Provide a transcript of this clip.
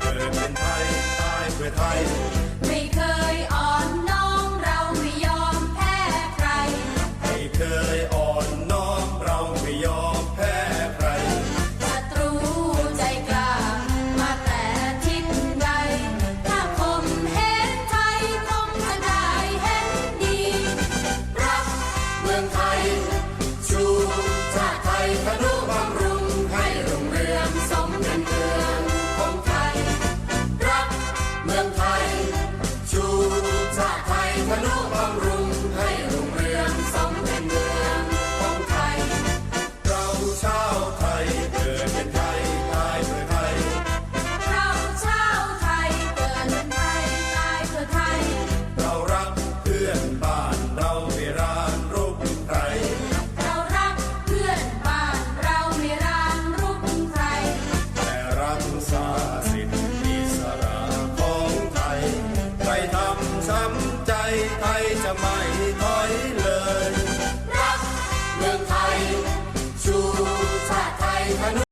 เกิดเป็นไทยตายเพื่อไทย ช้ำใจไทยจะไม่ท้อ